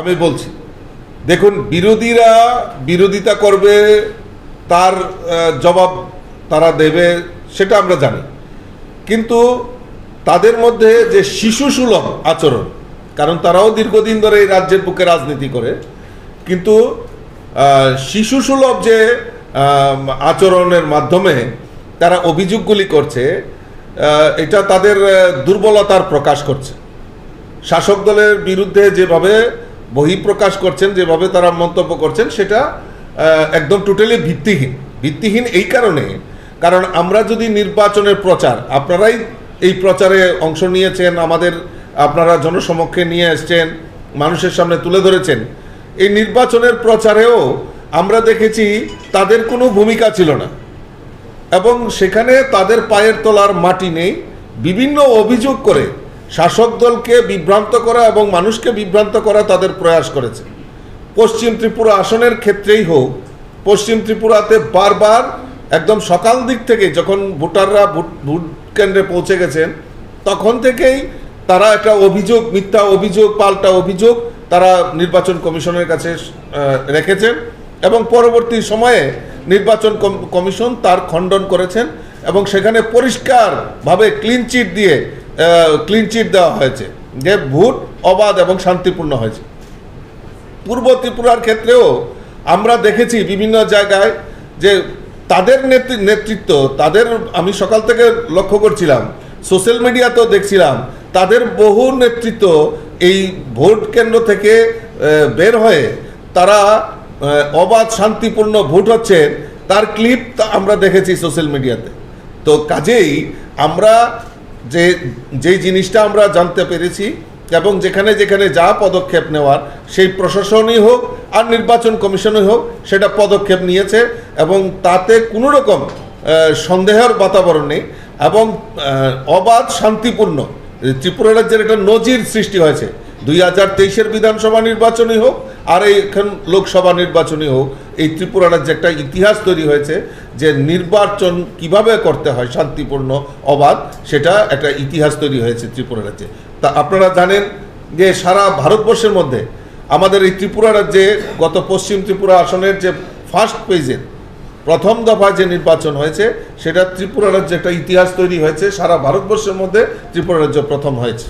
আমি বলছি, দেখুন, বিরোধীরা বিরোধিতা করবে, তার জবাব তারা দেবে, সেটা আমরা জানি। কিন্তু তাদের মধ্যে যে শিশু সুলভ আচরণ, কারণ তারাও দীর্ঘদিন ধরে এই রাজ্যের বুকে রাজনীতি করে, কিন্তু শিশু সুলভ যে আচরণের মাধ্যমে তারা অভিযোগগুলি করছে এটা তাদের দুর্বলতার প্রকাশ করছে। শাসক দলের বিরুদ্ধে যেভাবে বহিঃপ্রকাশ করছেন, যেভাবে তারা মন্তব্য করছেন, সেটা একদম টোটালি ভিত্তিহীন। ভিত্তিহীন এই কারণে, কারণ আমরা যদি নির্বাচনের প্রচার, আপনারাই এই প্রচারে অংশ নিয়েছেন, আমাদের, আপনারা জনসমক্ষে নিয়ে এসছেন, মানুষের সামনে তুলে ধরেছেন, এই নির্বাচনের প্রচারেও আমরা দেখেছি তাদের কোনো ভূমিকা ছিল না। এবং সেখানে তাদের পায়ের তলার মাটি নেই, বিভিন্ন অভিযোগ করে শাসক দলকে বিভ্রান্ত করা এবং মানুষকে বিভ্রান্ত করা তাদের প্রয়াস করেছে। পশ্চিম ত্রিপুরা আসনের ক্ষেত্রেই হোক, পশ্চিম ত্রিপুরাতে বারবার একদম সকাল দিক থেকে যখন ভোটাররা ভোট কেন্দ্রে পৌঁছে গেছেন, তখন থেকেই তারা একটা অভিযোগ, মিথ্যা অভিযোগ, পাল্টা অভিযোগ তারা নির্বাচন কমিশনের কাছে রেখেছেন এবং পরবর্তী সময়ে নির্বাচন কমিশন তার খণ্ডন করেছেন এবং সেখানে পরিষ্কারভাবে ক্লিন চিট দিয়ে ক্লিন চিট দেওয়া হয়েছে, যে ভোট অবাধ এবং শান্তিপূর্ণ হয়েছে। পূর্ব ত্রিপুরার ক্ষেত্রেও আমরা দেখেছি বিভিন্ন জায়গায় যে তাদের নেতৃ- নেতৃত্ব, তাদের আমি সকাল থেকে লক্ষ্য করছিলাম সোশ্যাল মিডিয়াতেও দেখছিলাম, তাদের বহু নেতৃত্ব এই ভোট কেন্দ্র থেকে বের হয়ে তারা অবাধ শান্তিপূর্ণ ভোট হচ্ছে, তার ক্লিপ আমরা দেখেছি সোশ্যাল মিডিয়াতে তো কাজেই আমরা যে যেই জিনিসটা আমরা জানতে পেরেছি এবং যেখানে যেখানে যা পদক্ষেপ নেওয়ার, সেই প্রশাসনই হোক আর নির্বাচন কমিশনই হোক সেটা পদক্ষেপ নিয়েছে এবং তাতে কোনো রকম সন্দেহের বাতাবরণ নেই এবং অবাধ শান্তিপূর্ণ, ত্রিপুরা রাজ্যের একটা নজির সৃষ্টি হয়েছে। দুই হাজার তেইশের বিধানসভা নির্বাচনই হোক আর এই এখন লোকসভা নির্বাচনই হোক, এই ত্রিপুরা রাজ্যে একটা ইতিহাস তৈরি হয়েছে যে নির্বাচন কীভাবে করতে হয়, শান্তিপূর্ণ অবাধ, সেটা একটা ইতিহাস তৈরি হয়েছে ত্রিপুরা রাজ্যে। তা আপনারা জানেন যে সারা ভারতবর্ষের মধ্যে আমাদের এই ত্রিপুরা রাজ্যে গত পশ্চিম ত্রিপুরা আসনের যে ফার্স্ট পেজের প্রথম দফা যে নির্বাচন হয়েছে, সেটা ত্রিপুরা রাজ্যে একটা ইতিহাস তৈরি হয়েছে, সারা ভারতবর্ষের মধ্যে ত্রিপুরা রাজ্য প্রথম হয়েছে।